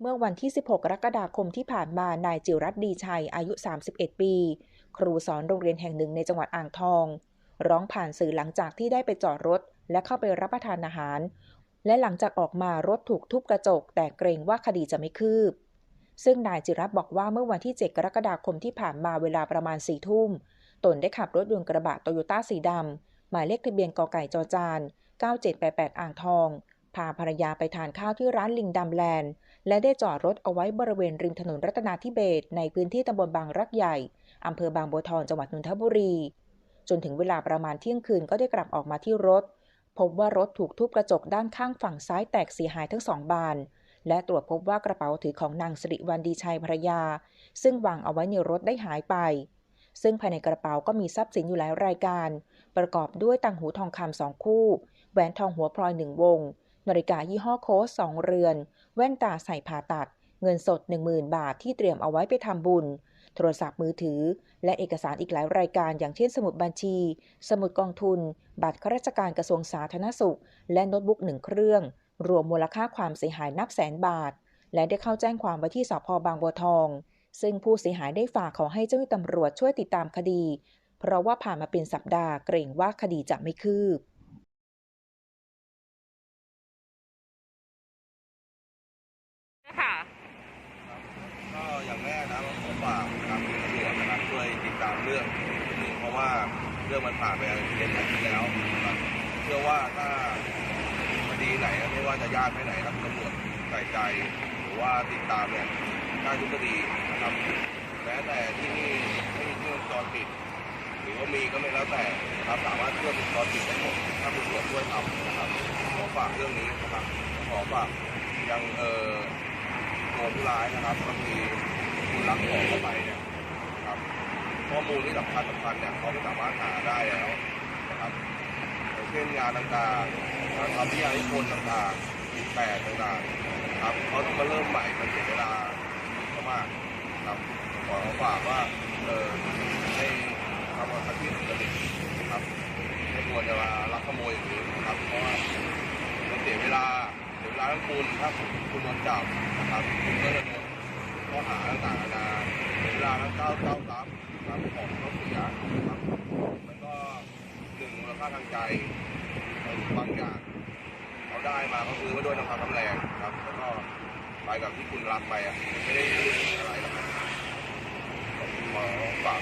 เมื่อวันที่ 16 กรกฎาคมที่ผ่านมา นายจิรัตดีชัย อายุ 31 ปี ครูสอนโรงเรียนแห่งหนึ่งในจังหวัดอ่างทอง ร้องผ่านสื่อหลังจากที่ได้ไปจอดรถ และเข้าไปรับประทานอาหาร และหลังจากออกมารถถูกทุบกระจก แต่เกรงว่าคดีจะไม่คืบ ซึ่งนายจิรัตบอกว่าเมื่อวันที่ 7 กรกฎาคมที่ผ่านมาเวลาประมาณ4ทุ่ม ตนได้ขับรถยนต์กระบะโตโยต้าสีดำหมายเลขทะเบียนกไก่จอจาน9788 อ่างทองพาภรรยาไปทานข้าวที่ร้านลิงดำแลนด์ และได้จอดรถเอาไว้บริเวณริมถนนรัตนาธิเบศในพื้นที่ตำบลบางรักใหญ่ อำเภอบางบัวทองจังหวัดนนทบุรี จนถึงเวลาประมาณเที่ยงคืนก็ได้กลับออกมาที่รถ พบว่ารถถูกทุบกระจกด้านข้างฝั่งซ้ายแตกเสียหายทั้งสองบาน และตรวจพบว่ากระเป๋าถือของนางสิริวัลดีชัยภรรยา ซึ่งวางเอาไว้ในรถได้หายไป ซึ่งภายในกระเป๋าก็มีทรัพย์สินอยู่หลายรายการ ประกอบด้วยต่างหูทองคำสองคู่ แหวนทองหัวพลอยหนึ่งวง นาฬิกายี่ห้อโค้ชสองเรือน แว่นตาใส่ผ่าตัด เงินสด 10,000 บาทที่เตรียมเอาไว้ไปทำบุญ โทรศัพท์มือถือ และเอกสารอีกหลายรายการ อย่างเช่นสมุดบัญชี สมุดกองทุน บัตรข้าราชการกระทรวงสาธารณสุข และโน้ตบุ๊กหนึ่งเครื่อง รวมมูลค่าความเสียหายนับแสนบาท และได้เข้าแจ้งความไว้ที่สพบางบัวทอง ซึ่งผู้เสียหายได้ฝากขอให้เจ้าหน้าที่ตำรวจช่วยติดตามคดี เพราะว่าผ่านมาเป็นสัปดาห์เกรงว่าคดีจะไม่คืบ ค่ะ ก็อย่างแรกนะผมฝากทางตำรวจนะครับช่วยติดตามเรื่องนี้เพราะว่าเรื่องมันผ่านไปเดือนที่แล้วนะครับเชื่อว่าถ้าคดีไหนไม่ว่าจะยากแค่ไหนครับตำรวจใส่ใจหรือว่าติดตามเนี่ยได้ทุกคดีนะครับแม้แต่ที่นี่ไม่มีเครื่องวงจรปิด หรือว่ามีก็ไม่แล้วแต่นะครับสามารถเชื่อมวงจรปิดได้หมดถ้าตำรวจช่วยทำนะครับขอฝากเรื่องนี้นะครับขอฝากยังเอ่อ ตัวผู้ร้ายนะครับบางทีคุณรับของเข้าไปเนี่ยครับข้อมูลที่สำคัญสำคัญเนี่ยเขาไม่สามารถหาได้แล้วนะครับอย่างเช่นงานต่างๆงานทำวิทยานิพนธ์ต่างๆมีแปดต่างๆนะครับเขาต้องมาเริ่มใหม่มันเสียเวลาเยอะมากครับขอฝากว่าเออให้ทำอาชีพสุจริตนะครับไม่ควรจะมาลักขโมยอย่างนี้นะครับเพราะว่ามันเสียเวลาาทั้งคุณถ้าคุณโดนจับนะครับคุณก็จะโดนข้อหาต่างๆนานาเวลาทั้งเก้าเก้าทรัพย์นะครับของเขาเสียนะครับแล้วก็หนึ่งมูลค่าทางใจบางอย่างเขาได้มาก็คือว่าด้วยน้ำพักน้ำแรงครับ แล้วก็ไปกับที่คุณรักไปอะไม่ได้อะไรหรอกครับขอฝาก